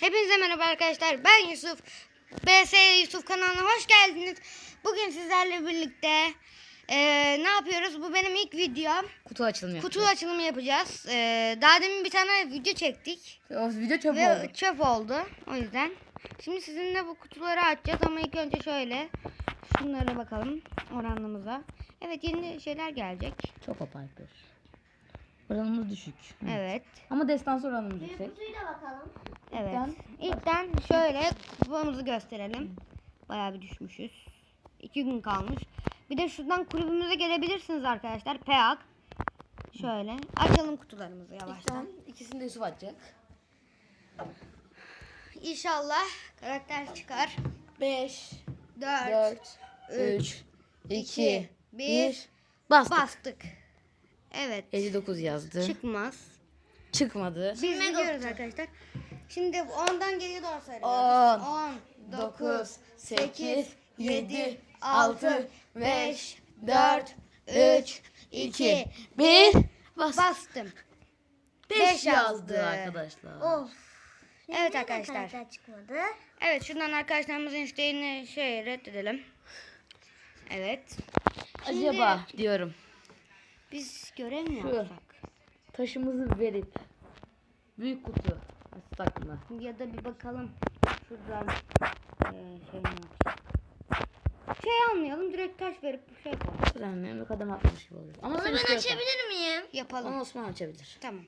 Hepinize merhaba arkadaşlar. Ben Yusuf. BS Yusuf kanalına hoş geldiniz. Bugün sizlerle birlikte eee, ne yapıyoruz? Bu benim ilk videom. Kutu açılımı yapacağız. Kutu açılımı yapacağız. Eee, daha demin bir tane video çektik. O video çöp Ve oldu. çöp oldu. O yüzden. Şimdi sizinle bu kutuları açacağız ama ilk önce şöyle. Şunlara bakalım oranımıza. Evet yeni şeyler gelecek. Çok Piper. Oranımız düşük. Evet. Ama destansı oranımız yüksek. Evet. İlkten- İlkten şöyle kupamızı gösterelim. Bayağı bir düşmüşüz. İki gün kalmış. Bir de şuradan kulübümüze gelebilirsiniz arkadaşlar. Peak. Şöyle. Açalım kutularımızı yavaştan. İkisini de Yusuf açacak. İnşallah karakter çıkar. 5, 4, 4, üç, 3, iki, 2, bir. 1. Bastık. bastık. Evet. 59 yazdı. Çıkmaz. Çıkmadı. Biz gidiyoruz arkadaşlar. Şimdi ondan geriye doğru sayıyoruz. 10, 10, 9, 8, 7, 6, 6, 5, 5, 4, 3, 2, 1. Bas. Bastım. 5 beş yazdı. arkadaşlar. Of. Evet arkadaşlar. Çıkmadı. Evet şuradan arkadaşlarımızın isteğini şey reddedelim. Evet. Şimdi Acaba diyorum. Biz görev mi Şu. yapsak? Taşımızı verip büyük kutu açsak mı? Ya da bir bakalım. Şuradan eee, şey mi yapsak? Şey almayalım direkt taş verip bir şey yapalım. Frenle bir kadem atmış gibi oluyor. Ama sen Ben açabilir miyim? Yapalım. Onu Osman açabilir. Tamam.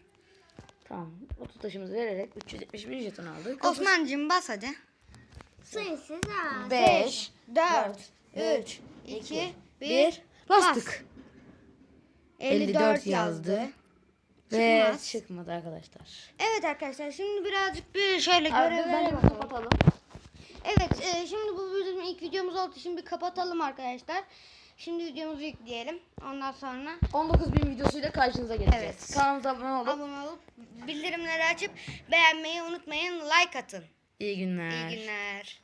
Tamam. 30 taşımızı vererek 371 jeton aldık. Osman'cığım bas hadi. Sayısız az. 5, 4, 3, 2, 1. 1. Bastık. 54 yazdı. Ve Çıkmaz. çıkmadı arkadaşlar. Evet arkadaşlar şimdi birazcık bir şöyle Abi görevlere bakalım. kapatalım. Evet e, şimdi bu bizim ilk videomuz oldu. Şimdi kapatalım arkadaşlar. Şimdi videomuzu yükleyelim. Ondan sonra 19.000 videosuyla karşınıza geleceğiz. Evet. Kanalımıza abone olup abone olup bildirimleri açıp beğenmeyi unutmayın. Like atın. iyi günler. İyi günler.